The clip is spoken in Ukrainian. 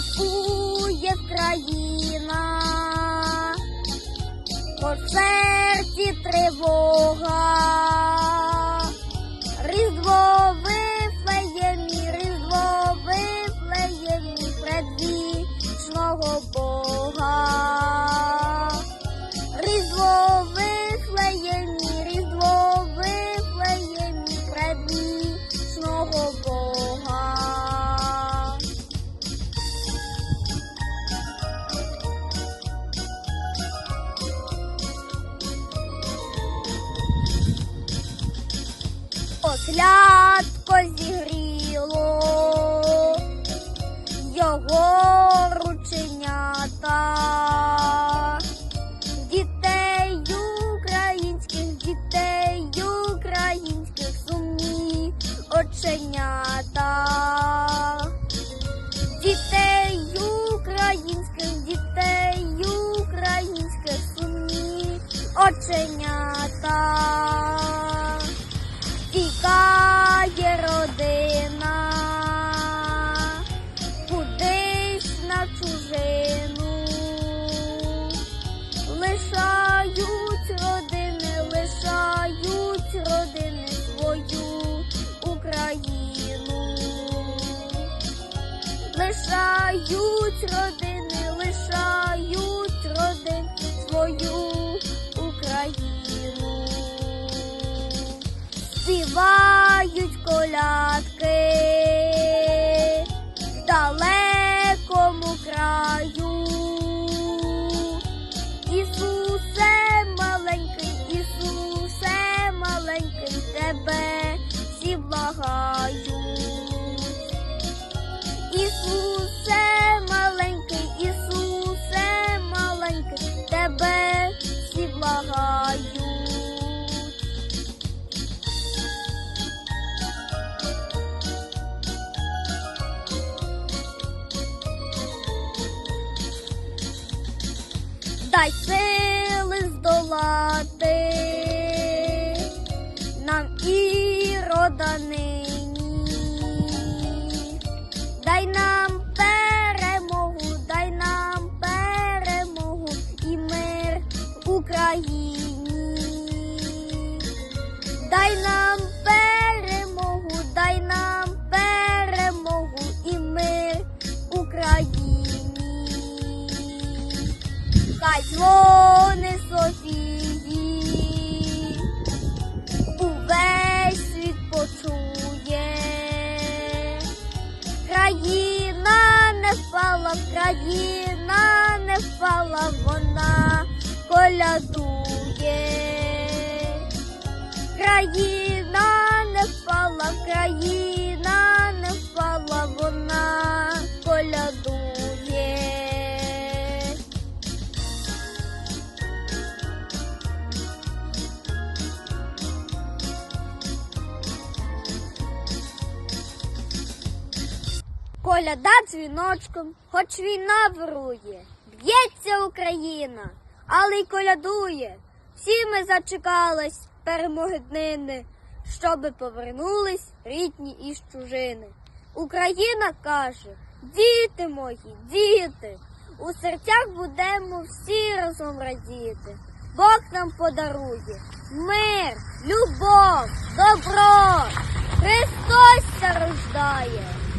святкує країна, по серці тривога, Ослядко зігріло. Його рученята, дітей українських, дітей українських сумні оченята, дітей українських, дітей українських сумні оченята. Чужину, лишають родини, лишають родини свою Україну, лишають родини, like this. Хай дзвони Софії, увесь світ почує. Країна не впала, країна не впала, вона колядує. Країна не впала, країна Коляда дзвіночком, хоч війна вирує, б'ється Україна, але й колядує. Всі ми зачекались перемоги днини, щоби повернулись рідні із чужини. Україна каже: діти мої, діти, у серцях будемо всі разом радіти. Бог нам подарує мир, любов, добро. Христос рождає.